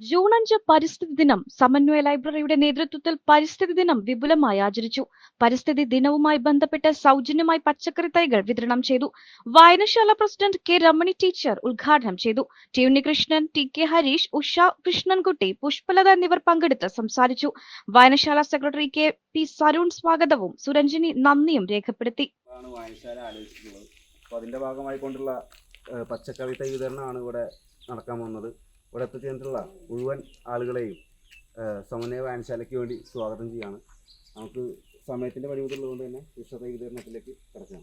June അഞ്ച് പരിസ്ഥിതി ദിനം സമന്വയ ലൈബ്രറിയുടെ നേതൃത്വത്തിൽ പരിസ്ഥിതി ദിനം വിപുലമായി ആചരിച്ചു. പരിസ്ഥിതി ദിനവുമായി ബന്ധപ്പെട്ട് സൗജന്യമായി പച്ചക്കറി തൈകൾ വിതരണം ചെയ്തു. വായനശാല പ്രസിഡന്റ് കെ രമണി ടീച്ചർ ഉദ്ഘാടനം ചെയ്തു. T Unnikrishnan T K Harish Usha Krishnankutty Pushpalatha എന്നിവർ പങ്കെടുത്ത് സംസാരിച്ചു. വായനശാല സെക്രട്ടറി കെ പി സരുൺ സ്വാഗതവും സുരഞ്ജിനി നന്ദിയും രേഖപ്പെടുത്തി. ഭാഗമായിക്കൊണ്ടുള്ള ഏഹ്, പച്ചക്കറി തൈ വിതരണമാണ് ഇവിടെ നടക്കാൻ പോകുന്നത്. ഇവിടെ എത്തിച്ചേർന്നിട്ടുള്ള മുഴുവൻ ആളുകളെയും സമന്വയ വായനശാലയ്ക്ക് വേണ്ടി സ്വാഗതം ചെയ്യാണ്. നമുക്ക് സമയത്തിന്റെ പരിമിതിയുള്ളതുകൊണ്ട് തന്നെ വൃക്ഷത്തൈ വിതരണത്തിലേക്ക് കിടക്കാം.